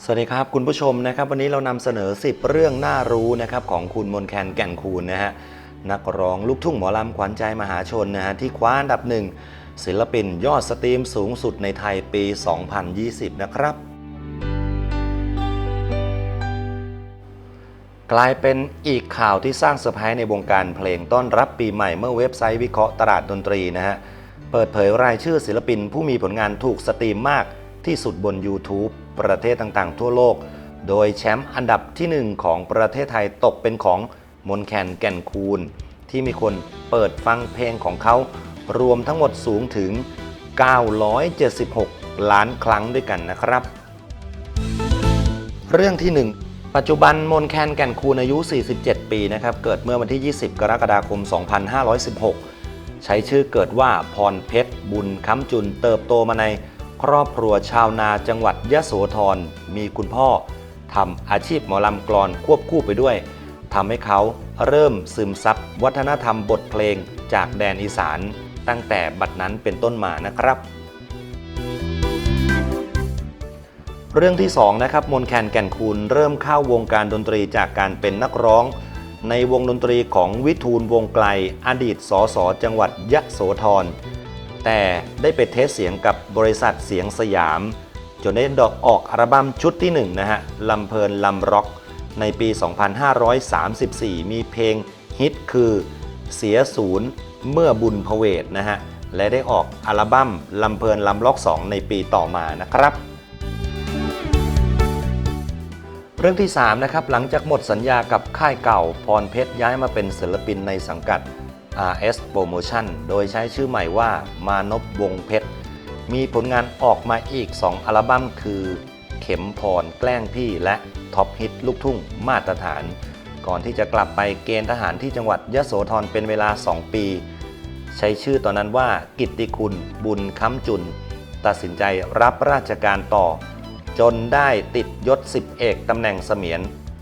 สวัสดีครับคุณผู้ชมนะครับวันนี้เรานำเสนอ 10 เรื่องน่ารู้นะครับของคุณมนแคนแก่นคูณนะฮะนักร้องลูกทุ่งหมอลำขวัญใจมหาชนนะฮะที่คว้าอันดับหนึ่งศิลปินยอดสตรีมสูงสุดในไทยปี 2020 นะครับ กลายเป็นอีกข่าวที่สร้างเซอร์ไพรส์ในวงการเพลงต้อนรับปีใหม่เมื่อเว็บไซต์วิเคราะห์ตลาดดนตรีนะฮะเปิดเผยรายชื่อศิลปินผู้มีผลงานถูกสตรีมมาก ที่สุดบน YouTube ประเทศต่างๆ ทั่วโลก โดยแชมป์อันดับที่ 1 ของประเทศไทยตกเป็นของมนแคนแก่นคูณ ที่มีคนเปิดฟังเพลงของเขา รวมทั้งหมดสูงถึง 976 ล้านครั้งด้วยกันนะครับ เรื่องที่ 1ปัจจุบันมนแคนแก่นคูณอายุ 47 ปีนะครับ เกิดเมื่อวันที่ 20 กรกฎาคม 2516 ใช้ชื่อเกิดว่าพรเพชร บุญค้ำจุนเติบโตมาใน ครอบครัวชาวนาจังหวัดยะโสธรมีคุณพ่อทำอาชีพหมอลำกลอนควบคู่ไปด้วยทำให้เขาเริ่มซึมซับวัฒนธรรมบทเพลงจากแดนอีสาน ตั้งแต่บัดนั้นเป็นต้นมานะครับ เรื่องที่2นะครับมนแคนแก่นคูณเริ่มเข้าวงการดนตรีจากการเป็นนักร้อง ในวงดนตรีของวิทูลวงไกล อดีตสสจังหวัดยะโสธร แต่ได้ไปเทสเสียงกับบริษัทเสียงสยาม จนได้ดอกออกอัลบั้มชุดที่ 1 นะฮะลำเพลินลำร็อก ในปี 2534 มีเพลงฮิตคือเสียศูนย์เมื่อบุญพเวทนะฮะ และได้ออกอัลบั้มลำเพลินลำร็อก 2 ในปีต่อมานะครับ เรื่องที่ 3 นะครับ หลังจากหมดสัญญากับค่ายเก่า พรเพชรย้ายมาเป็นศิลปินในสังกัด RS Promotion โดยใช้ชื่อใหม่ว่ามานพวงเพชร มีผลงานออกมาอีก 2 อัลบั้มคือ เข็มพรแกล้งพี่และท็อปฮิตลูกทุ่งมาตรฐาน ก่อนที่จะกลับไปเกณฑ์ทหารที่จังหวัดยะโสธรเป็นเวลา 2 ปี ใช้ชื่อตอนนั้นว่ากิตติคุณบุญค้ำจุน ตัดสินใจรับราชการต่อ จนได้ติดยศสิบเอกตำแหน่งเสมียน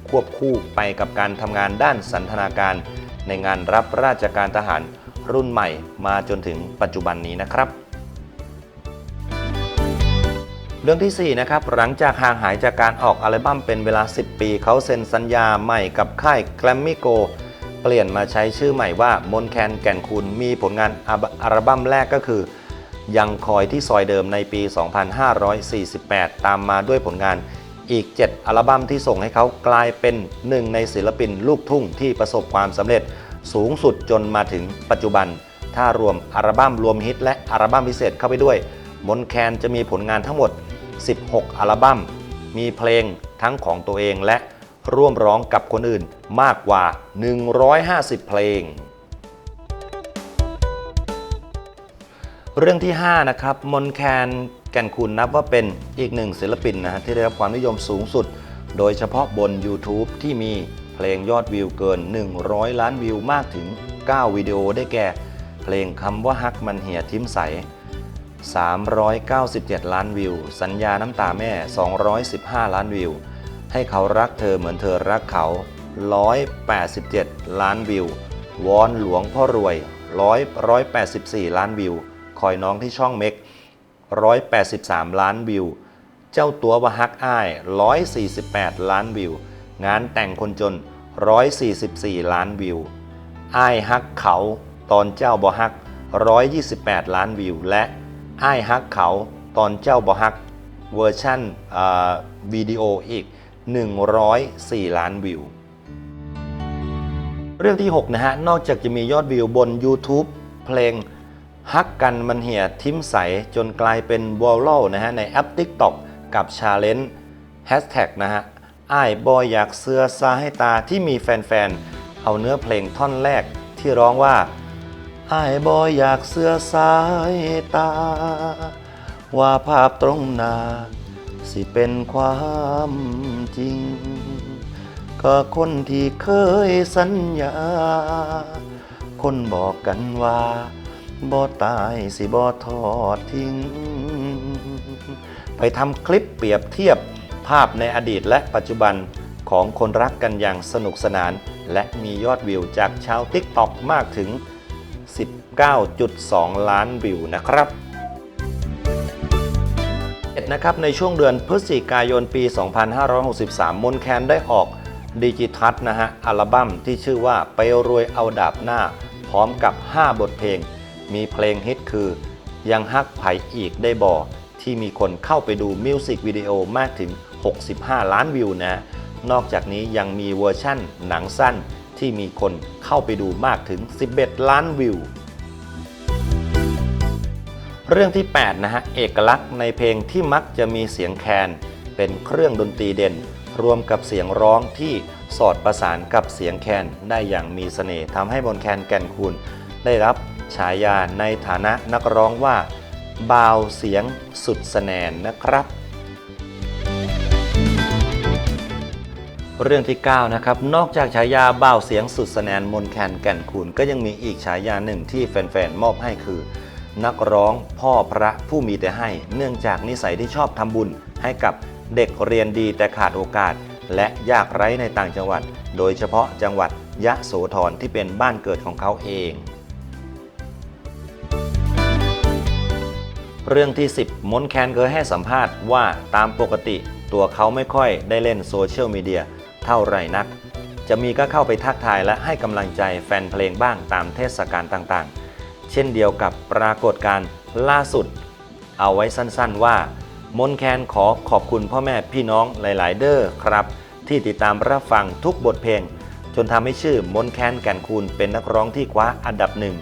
ควบคู่ไปกับการทำงานด้านสันทนาการ ในงานรับราชการทหารรุ่นใหม่มาจนถึงปัจจุบันนี้นะครับ เรื่องที่ 4 นะครับ หลังจากห่างหายจากการออกอัลบั้มเป็นเวลา 10 ปีเขาเซ็นสัญญาใหม่กับค่าย g r a m m y Go เปลี่ยนมาใช้ชื่อใหม่ว่ามนแคนแก่นคุณมีผลงานอัลบั้มแรกก็คือ ยังคอยที่ซอยเดิมในปี 2548 ตามมาด้วยผลงาน อีก 7 อัลบั้มที่ส่งให้เขากลายเป็นหนึ่งในศิลปินลูกทุ่งที่ประสบความสำเร็จสูงสุดจนมาถึงปัจจุบัน ถ้ารวมอัลบั้มรวมฮิตและอัลบั้มพิเศษเข้าไปด้วย มนแคนจะมีผลงานทั้งหมด 16 อัลบั้ม มีเพลงทั้งของตัวเองและร่วมร้องกับคนอื่นมากกว่า 150 เพลง เรื่องที่ 5 นะครับ มนแคนแก่นคุณนับว่าเป็นอีกหนึ่งศิลปินนะฮะที่ได้รับความนิยมสูงสุด โดยเฉพาะบน YouTube ที่มีเพลงยอดวิวเกิน 100 ล้านวิวมากถึง 9 วิดีโอได้แก่ เพลงคำว่าฮักมันเหี่ยทิ้มใส 397 ล้านวิว สัญญาน้ำตาแม่ 215 ล้านวิว ให้เขารักเธอเหมือนเธอรักเขา 187 ล้านวิว วอนหลวงพ่อรวย 100 184 ล้านวิว คอยน้องที่ช่องเม็ก 183 ล้านวิว เจ้าตัววะฮักอ้าย 148 ล้านวิว งานแต่งคนจน 144 ล้านวิว อ้ายฮักเขาตอนเจ้าบ่ฮัก 128 ล้านวิว และอ้ายฮักเขาตอนเจ้าบ่ฮักเวอร์ชั่นอ่าวิดีโออีก 104 ล้านวิว เรื่องที่ 6 นะฮะ นอกจากจะมียอดวิวบน YouTube เพลง ฮักกันมันเหี่ยทิมใสจนกลายเป็นวอลล์นะฮะในแอป TikTok กับ Challenge Hashtag นะฮะอ้ายบอยอยากเสื้อซาให้ตาที่มีแฟนๆ เอาเนื้อเพลงท่อนแรกที่ร้องว่าอ้ายบอยอยากเสื้อสายตา ว่าภาพตรงหน้าสิเป็นความจริง ก็คนที่เคยสัญญา คนบอกกันว่า บ่ตายสิบ่ทอดทิ้ง ไปทำคลิปเปรียบเทียบภาพในอดีตและปัจจุบันของคนรักกันอย่างสนุกสนาน และมียอดวิวจากชาว TikTok มากถึง 19.2 ล้านวิวนะครับ7นะครับในช่วงเดือนพฤศจิกายนปี 2563 มนแคนได้ออกดิจิทัลนะฮะ อัลบั้มที่ชื่อว่าไปรวยเอาดาบหน้า พร้อมกับ 5 บทเพลง มีเพลงฮิตคือ ยังฮักไผอีกได้บ่ที่มีคนเข้าไปดูมิวสิกวิดีโอมากถึง 65 ล้านวิวนะ นอกจากนี้ยังมีเวอร์ชั่นหนังสั้นที่มีคนเข้าไปดูมากถึง 11 ล้านวิว เรื่องที่ 8 นะฮะ เอกลักษณ์ในเพลงที่มักจะมีเสียงแคน เป็นเครื่องดนตรีเด่น รวมกับเสียงร้องที่สอดประสานกับเสียงแคนได้อย่างมีเสน่ห์ทำให้บนแคนแก่นคูณได้รับ ฉายาในฐานะนักร้องว่าบาวเสียงสุดสแนนนะครับ เรื่องที่ 9 นะครับ นอกจากฉายาบ่าวเสียงสุดสแนนมนแคนแก่นคูณก็ยังมีอีกฉายาหนึ่งที่แฟนๆ มอบให้คือ นักร้องพ่อพระผู้มีแต่ให้ เนื่องจากนิสัยที่ชอบทำบุญให้กับเด็กเรียนดีแต่ขาดโอกาส และยากไร้ในต่างจังหวัด โดยเฉพาะจังหวัดยะโสธรที่เป็นบ้านเกิดของเขาเอง เรื่องที่ 10มนแคนเคยให้สัมภาษณ์ว่าตามปกติตัวเขาไม่ค่อยได้เล่นโซเชียลมีเดียเท่าไรนัก จะมีก็เข้าไปทักทายและให้กำลังใจแฟนเพลงบ้างตามเทศกาลต่างๆ เช่นเดียวกับปรากฏการณ์ล่าสุด เอาไว้สั้นๆว่ามนแคนขอขอบคุณพ่อแม่พี่น้องหลายๆ เด้อครับ ที่ติดตามรับฟังทุกบทเพลง จนทำให้ชื่อมนแคนแก่นคูณเป็นนักร้องที่คว้าอันดับหนึ่ง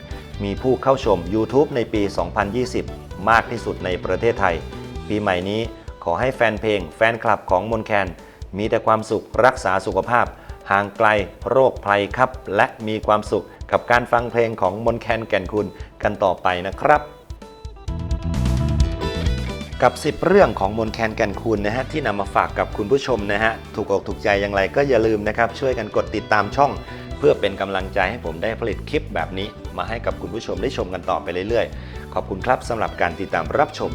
มีผู้เข้าชม YouTube ในปี 2020 มากที่สุดในประเทศไทย ปีใหม่นี้ขอให้แฟนเพลงแฟนคลับของมนแคน มีแต่ความสุขรักษาสุขภาพ ห่างไกลโรคภัยครับ และมีความสุขกับการฟังเพลงของมนแคนแก่นคุณกันต่อไปนะครับกับ 10 เรื่องของมนแคนแก่นคุณนะฮะที่นำมาฝากกับคุณผู้ชมนะฮะถูกอกถูกใจอย่างไรก็อย่าลืมนะครับช่วยกันกดติดตามช่อง เพื่อเป็นกำลังใจให้ผมได้ผลิตคลิปแบบนี้ มาให้กับคุณผู้ชมได้ชมกันต่อไปเรื่อยๆ ขอบคุณครับสำหรับการติดตามรับชม